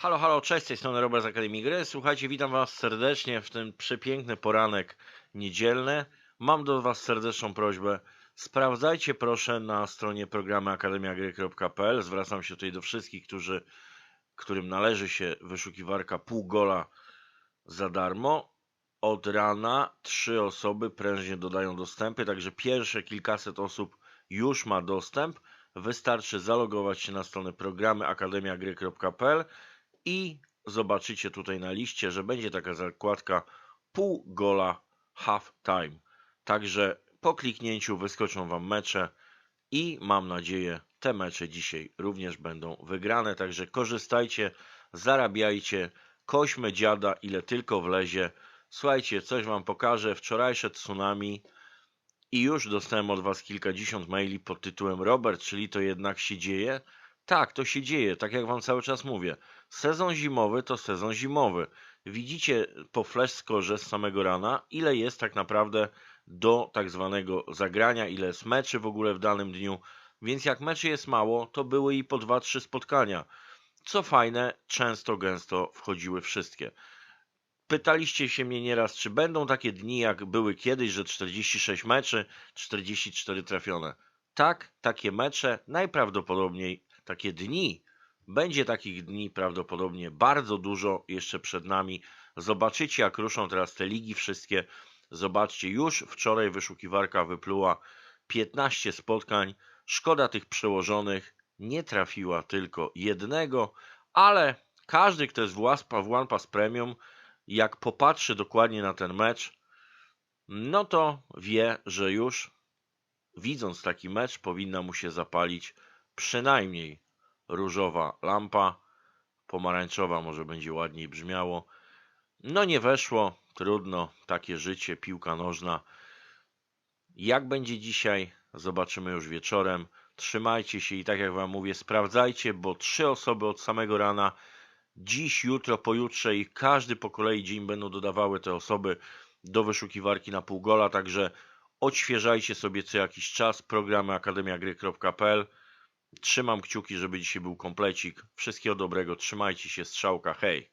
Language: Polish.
Halo, halo, cześć, z tej strony Robert z Akademii Gry. Słuchajcie, witam Was serdecznie w ten przepiękny poranek niedzielny. Mam do Was serdeczną prośbę. Sprawdzajcie proszę na stronie programy akademiagry.pl. Zwracam się tutaj do wszystkich, którzy, którym należy się wyszukiwarka pół gola za darmo. Od rana trzy osoby prężnie dodają dostępy, także pierwsze kilkaset osób już ma dostęp. Wystarczy zalogować się na stronę programy akademiagry.pl i zobaczycie tutaj na liście, że będzie taka zakładka pół gola half time. Także po kliknięciu wyskoczą Wam mecze i mam nadzieję te mecze dzisiaj również będą wygrane. Także korzystajcie, zarabiajcie, kośmy dziada ile tylko wlezie. Słuchajcie, coś Wam pokażę. Wczorajsze tsunami i już dostałem od Was kilkadziesiąt maili pod tytułem Robert, czyli to jednak się dzieje? Tak, to się dzieje, tak jak Wam cały czas mówię. Sezon zimowy to sezon zimowy. Widzicie po flash score z samego rana, ile jest tak naprawdę do tak zwanego zagrania, ile jest meczy w ogóle w danym dniu. Więc jak meczy jest mało, to były i po 2-3 spotkania. Co fajne, często, gęsto wchodziły wszystkie. Pytaliście się mnie nieraz, czy będą takie dni, jak były kiedyś, że 46 meczy, 44 trafione. Tak, takie mecze, najprawdopodobniej takie dni. Będzie takich dni prawdopodobnie bardzo dużo jeszcze przed nami. Zobaczycie, jak ruszą teraz te ligi wszystkie. Zobaczcie, już wczoraj wyszukiwarka wypluła 15 spotkań. Szkoda tych przełożonych. Nie trafiła tylko jednego, ale każdy, kto jest w Waspa, w One Premium, jak popatrzy dokładnie na ten mecz, no to wie, że już widząc taki mecz powinna mu się zapalić przynajmniej różowa lampa, pomarańczowa może będzie ładniej brzmiało. No nie weszło, trudno, takie życie, piłka nożna. Jak będzie dzisiaj, zobaczymy już wieczorem. Trzymajcie się i tak jak Wam mówię, sprawdzajcie, bo trzy osoby od samego rana, dziś, jutro, pojutrze i każdy po kolei dzień będą dodawały te osoby do wyszukiwarki na pół gola, także odświeżajcie sobie co jakiś czas programy akademiagry.pl Trzymam kciuki, żeby dzisiaj był komplecik. Wszystkiego dobrego, trzymajcie się, strzałka, hej!